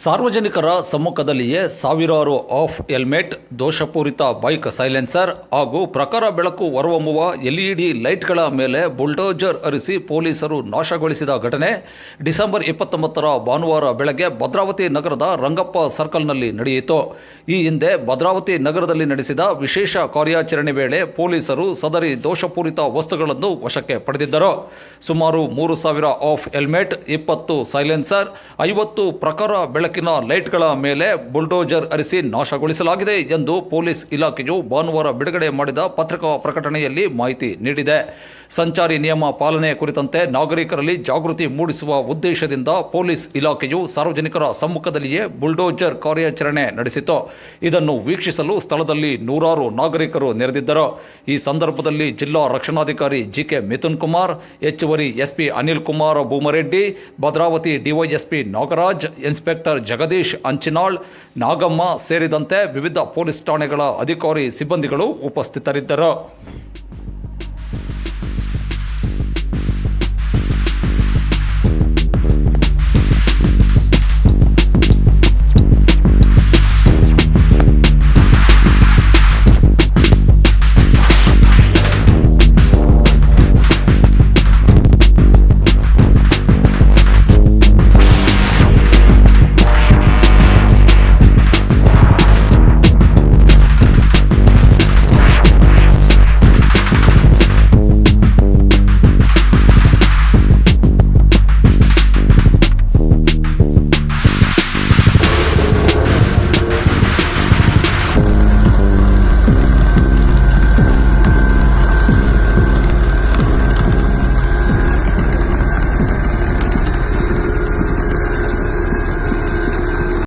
ಸಾರ್ವಜನಿಕರ ಸಮ್ಮುಖದಲ್ಲಿಯೇ ಸಾವಿರಾರು ಆಫ್ ಹೆಲ್ಮೆಟ್, ದೋಷಪೂರಿತ ಬೈಕ್ ಸೈಲೆನ್ಸರ್ ಹಾಗೂ ಪ್ರಖರ ಬೆಳಕು ಹೊರಹೊಮ್ಮುವ ಎಲ್ಇಡಿ ಲೈಟ್ಗಳ ಮೇಲೆ ಬುಲ್ಡೋಜರ್ ಹರಿಸಿ ಪೊಲೀಸರು ನಾಶಗೊಳಿಸಿದ ಘಟನೆ ಡಿಸೆಂಬರ್ ಇಪ್ಪತ್ತೊಂಬತ್ತರ ಭಾನುವಾರ ಬೆಳಗ್ಗೆ ಭದ್ರಾವತಿ ನಗರದ ರಂಗಪ್ಪ ಸರ್ಕಲ್ನಲ್ಲಿ ನಡೆಯಿತು. ಈ ಹಿಂದೆ ಭದ್ರಾವತಿ ನಗರದಲ್ಲಿ ನಡೆಸಿದ ವಿಶೇಷ ಕಾರ್ಯಾಚರಣೆ ವೇಳೆ ಪೊಲೀಸರು ಸದರಿ ದೋಷಪೂರಿತ ವಸ್ತುಗಳನ್ನು ವಶಕ್ಕೆ ಪಡೆದಿದ್ದರು. ಸುಮಾರು ಮೂರು ಸಾವಿರ ಆಫ್ ಹೆಲ್ಮೆಟ್, ಇಪ್ಪತ್ತು ಸೈಲೆನ್ಸರ್, ಐವತ್ತು ಪ್ರಖರ ಬೆಳಕಿನ ಲೈಟ್ಗಳ ಮೇಲೆ ಬುಲ್ಡೋಜರ್ ಹರಿಸಿ ನಾಶಗೊಳಿಸಲಾಗಿದೆ ಎಂದು ಪೊಲೀಸ್ ಇಲಾಖೆಯು ಭಾನುವಾರ ಬಿಡುಗಡೆ ಮಾಡಿದ ಪತ್ರಿಕಾ ಪ್ರಕಟಣೆಯಲ್ಲಿ ಮಾಹಿತಿ ನೀಡಿದೆ. ಸಂಚಾರಿ ನಿಯಮ ಪಾಲನೆ ಕುರಿತಂತೆ ನಾಗರಿಕರಲ್ಲಿ ಜಾಗೃತಿ ಮೂಡಿಸುವ ಉದ್ದೇಶದಿಂದ ಪೊಲೀಸ್ ಇಲಾಖೆಯು ಸಾರ್ವಜನಿಕರ ಸಮ್ಮುಖದಲ್ಲಿಯೇ ಬುಲ್ಡೋಜರ್ ಕಾರ್ಯಾಚರಣೆ ನಡೆಸಿತು ಇದನ್ನು ವೀಕ್ಷಿಸಲು ಸ್ಥಳದಲ್ಲಿ ನೂರಾರು ನಾಗರಿಕರು ನೆರೆದಿದ್ದರು. ಈ ಸಂದರ್ಭದಲ್ಲಿ ಜಿಲ್ಲಾ ರಕ್ಷಣಾಧಿಕಾರಿ ಜಿಕೆ ಮಿಥುನ್ ಕುಮಾರ್, ಹೆಚ್ಚುವರಿ SP Anil Kumar Bhumareddy, Bhadravati DYSP Nagaraj, inspector Jagadish Anchinal Nagamma ಸೇರಿದಂತೆ ವಿವಿಧ ಪೊಲೀಸ್ ಠಾಣೆಗಳ ಅಧಿಕಾರಿ ಸಿಬ್ಬಂದಿಗಳು ಉಪಸ್ಥಿತರಿದ್ದರು.